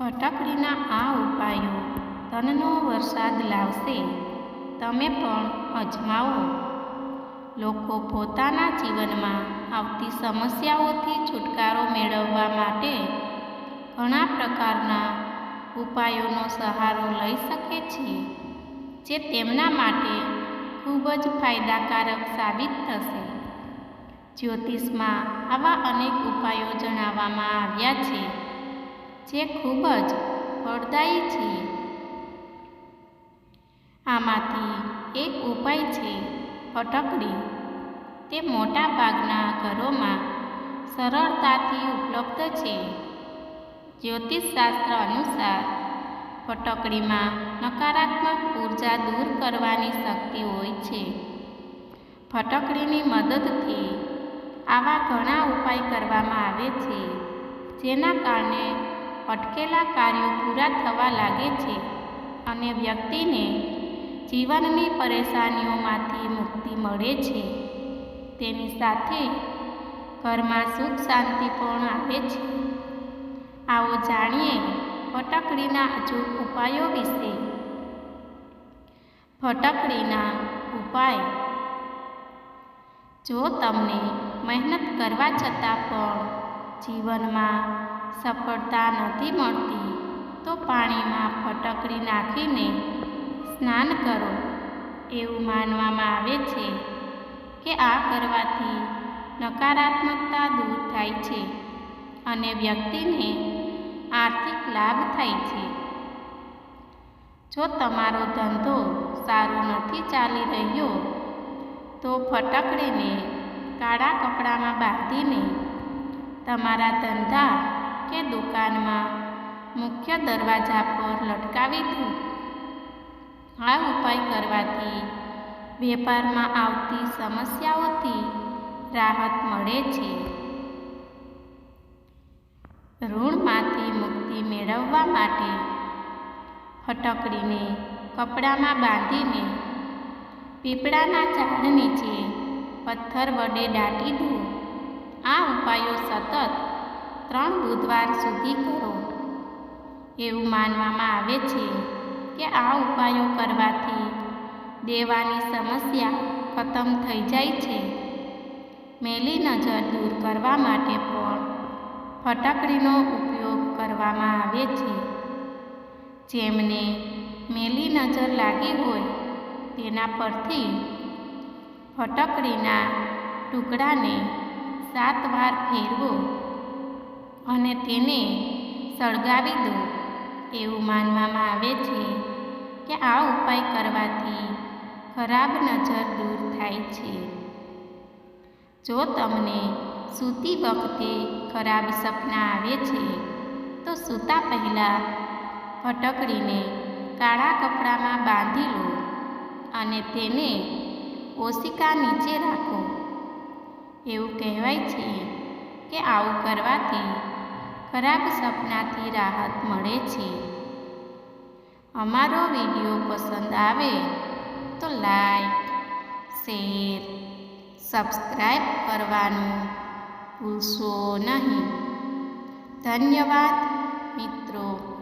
ફટકડીના આ ઉપાયો ધનનો વરસાદ લાવશે, તમે પણ અજમાવો. લોકો પોતાના જીવનમાં આવતી સમસ્યાઓથી છુટકારો મેળવવા માટે ઘણા પ્રકારના ઉપાયોનો સહારો લઈ શકે છે, જે તેમના માટે ખૂબ જ ફાયદાકારક સાબિત થશે. જ્યોતિષમાં આવા અનેક ઉપાયો જણાવવામાં આવ્યા છે. જે ખૂબ જ ફળદાયી છે. આમાંથી એક ઉપાય છે ફટકડી. તે મોટાભાગના ઘરોમાં સરળતાથી ઉપલબ્ધ છે. જ્યોતિષશાસ્ત્ર અનુસાર ફટકડીમાં નકારાત્મક ઊર્જા દૂર કરવાની શક્તિ હોય છે. ફટકડીની મદદથી આવા ઘણા ઉપાય કરવામાં આવે છે, જેના કારણે અટકેલા કાર્યો પૂરા થવા લાગે છે અને વ્યક્તિને જીવનની પરેશાનીઓમાંથી મુક્તિ મળે છે. તેની સાથે ઘરમાં સુખ શાંતિ પણ આવે છે. આવો જાણીએ ફટકડીના અચૂક ઉપાયો વિશે. ફટકડીના ઉપાય. જો તમને મહેનત કરવા છતાં પણ જીવનમાં સફળતા નથી મળતી, તો પાણીમાં ફટકડી નાખીને સ્નાન કરો. એવું માનવામાં આવે છે કે આ કરવાથી નકારાત્મકતા દૂર થાય છે અને વ્યક્તિને આર્થિક લાભ થાય છે. જો તમારો ધંધો સારો નથી ચાલી રહ્યો, તો ફટકડીને કાળા કપડામાં બાંધીને તમારા ધંધા કે દુકાનમાં? મુખ્ય દરવાજા પર લટકાવી દો આ ઉપાય કરવાથી વેપારમાં આવતી સમસ્યાઓથી રાહત મળે છે. ઋણમાંથી મુક્તિ મેળવવા માટે ફટકડીને કપડામાં બાંધીને પીપળાના ઝાડ નીચે પથ્થર વડે દાટી દો આ ઉપાયો સતત ત્રણ બુધવાર સુધી કરો. એવું માનવામાં આવે છે કે આ ઉપાયો કરવાથી દેવાની સમસ્યા ખતમ થઈ જાય છે. મેલી નજર દૂર કરવા માટે પણ ફટકડીનો ઉપયોગ કરવામાં આવે છે. જેમને મેલી નજર લાગી હોય તેના પરથી ફટકડીના ટુકડાને સાત વાર ફેરવો અને તેને સળગાવી દો. એવું માનવામાં આવે છે કે આ ઉપાય કરવાથી ખરાબ નજર દૂર થાય છે. જો તમને સૂતી વખતે ખરાબ સપના આવે છે, તો સૂતા પહેલાં ફટકડીને કાળા કપડામાં બાંધી લો અને તેને ઓશિકા નીચે રાખો. એવું કહેવાય છે કે આવું કરવાથી ખરાબ સપનાથી રાહત મળે છે. અમારો વીડિયો પસંદ આવે તો લાઈક, શેર સબસ્ક્રાઈબ કરવાનું ભૂલશો નહીં. ધન્યવાદ મિત્રો.